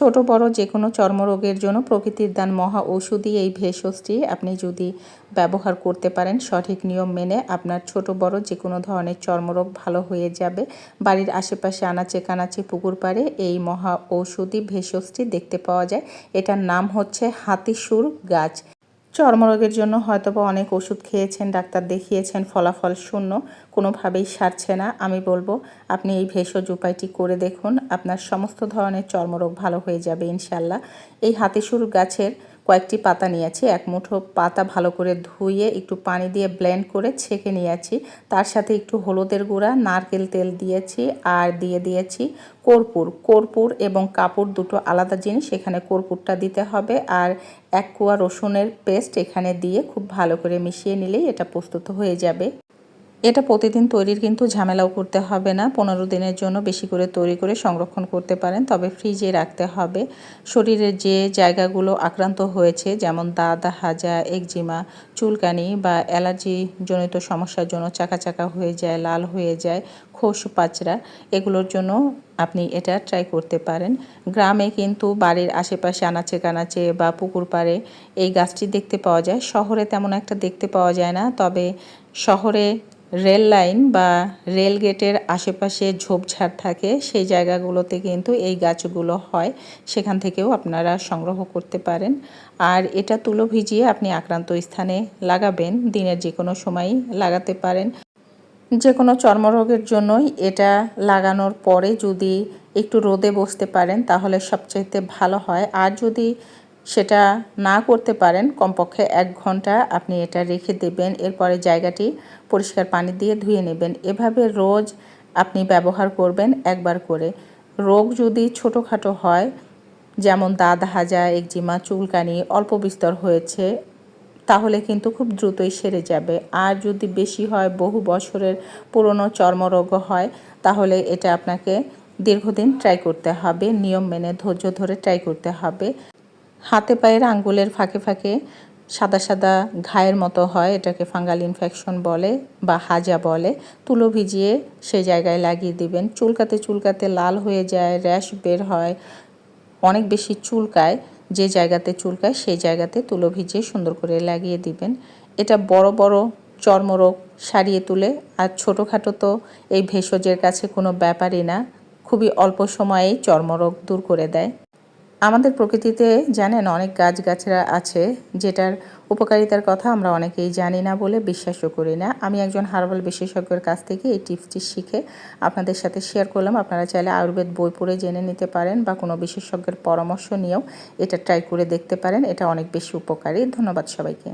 ছোট, বড় যে কোনো চর্মরোগের জন্য প্রকৃতির দান মহা ঔষধি এই ভেষজটি আপনি যদি ব্যবহার করতে পারেন, সঠিক নিয়ম মেনে আপনার ছোট, বড় যে কোনো ধরনের চর্মরোগ ভালো হয়ে যাবে। বাড়ির আশেপাশে আনাচে কানাচে পুকুর পাড়ে এই মহা ঔষধি ভেষজটি দেখতে পাওয়া যায়। এটার নাম হচ্ছে হাতিসুর গাছ। চর্মরোগের জন্য হয়তো বা অনেক ওষুধ খেয়েছেন, ডাক্তার দেখিয়েছেন, ফলাফল শূন্য, কোনোভাবেই সারছে না। আমি বলব, আপনি এই ভেষজ উপায়টি করে দেখুন, আপনার সমস্ত ধরনের চর্মরোগ ভালো হয়ে যাবে ইনশাল্লাহ এই হাতিসুর গাছের কয়েকটি পাতা নিয়েছি, এক মুঠো পাতা ভালো করে ধুয়ে একটু পানি দিয়ে ব্লেন্ড করে ছেঁকে নিয়েছি। তার সাথে একটু হলুদের গুঁড়া, নারকেল তেল দিয়েছি আর দিয়ে দিয়েছি কর্পূর। কর্পূর এবং কাপড় দুটো আলাদা জিনিস, এখানে কর্পূরটা দিতে হবে আর এক কুয়া রসুনের পেস্ট এখানে দিয়ে খুব ভালো করে মিশিয়ে নিলেই এটা প্রস্তুত হয়ে যাবে। এটা প্রতিদিন তৈরির কিন্তু ঝামেলাও করতে হবে না। পনেরো দিনের জন্য বেশি করে তৈরি করে সংরক্ষণ করতে পারেন, তবে ফ্রিজে রাখতে হবে। শরীরের যে জায়গাগুলো আক্রান্ত হয়েছে, যেমন দাঁত, হাজা, একজিমা, চুলকানি বা অ্যালার্জি জনিত সমস্যার জন্য চাকা চাকা হয়ে যায়, লাল হয়ে যায়, খোস পাচরা এগুলোর জন্য আপনি এটা ট্রাই করতে পারেন। গ্রামে কিন্তু বাড়ির আশেপাশে আনাচে কানাচে বা পুকুর পাড়ে এই গাছটি দেখতে পাওয়া যায়। শহরে তেমন একটা দেখতে পাওয়া যায় না, তবে শহরে রেল লাইন বা রেল গেটের আশেপাশে ঝোপঝাড় থাকে, সেই জায়গাগুলোতে কিন্তু এই গাছগুলো হয়। সেখান থেকেও আপনারা সংগ্রহ করতে পারেন। আর এটা তুলো ভিজিয়ে আপনি আক্রান্ত স্থানে লাগাবেন। দিনের যে কোনো সময়ই লাগাতে পারেন। যে কোনো চর্মরোগের জন্যই এটা লাগানোর পরে যদি একটু রোদে বসতে পারেন, তাহলে সবচাইতে ভালো হয়। আর যদি সেটা না করতে পারেন, কমপক্ষে এক ঘণ্টা আপনি এটা রেখে দেবেন, এরপরে জায়গাটি পরিষ্কার পানি দিয়ে ধুয়ে নেবেন। এভাবে রোজ আপনি ব্যবহার করবেন একবার করে। রোগ যদি ছোটোখাটো হয়, যেমন দাঁত হাজা, একজিমা, চুলকানি, অল্প বিস্তর হয়েছে, তাহলে কিন্তু খুব দ্রুতই সেরে যাবে। আর যদি বেশি হয়, বহু বছরের পুরনো চর্মরোগ হয়, তাহলে এটা আপনাকে দীর্ঘদিন ট্রাই করতে হবে, নিয়ম মেনে ধৈর্য ধরে ট্রাই করতে হবে। হাতে পায়ের আঙ্গুলের ফাঁকে ফাঁকে সাদা সাদা ঘায়ের মতো হয়, এটাকে ফাঙ্গাল ইনফেকশন বলে বা হাজা বলে। তুলো ভিজিয়ে সেই জায়গায় লাগিয়ে দিবেন। চুলকাতে চুলকাতে লাল হয়ে যায়, র্যাশ বের হয়, অনেক বেশি চুলকায়, যে জায়গাতে চুলকায় সেই জায়গাতে তুলো ভিজিয়ে সুন্দর করে লাগিয়ে দিবেন। এটা বড় বড় চর্মরোগ সারিয়ে তুলে, আর ছোটোখাটো তো এই ভেষজের কাছে কোনো ব্যাপারই না, খুবই অল্প সময়েই চর্মরোগ দূর করে দেয়। আমাদের প্রকৃতিতে জানেন অনেক গাছগাছরা আছে, যেটার উপকারিতার কথা আমরা অনেকেই জানি না বলে বিশ্বাসও করি না। আমি একজন হার্বাল বিশেষজ্ঞের কাছ থেকে এই টিপসটি শিখে আপনাদের সাথে শেয়ার করলাম। আপনারা চাইলে আয়ুর্বেদ বই পড়ে জেনে নিতে পারেন বা কোনো বিশেষজ্ঞের পরামর্শ নিয়েও এটা ট্রাই করে দেখতে পারেন। এটা অনেক বেশি উপকারী। ধন্যবাদ সবাইকে।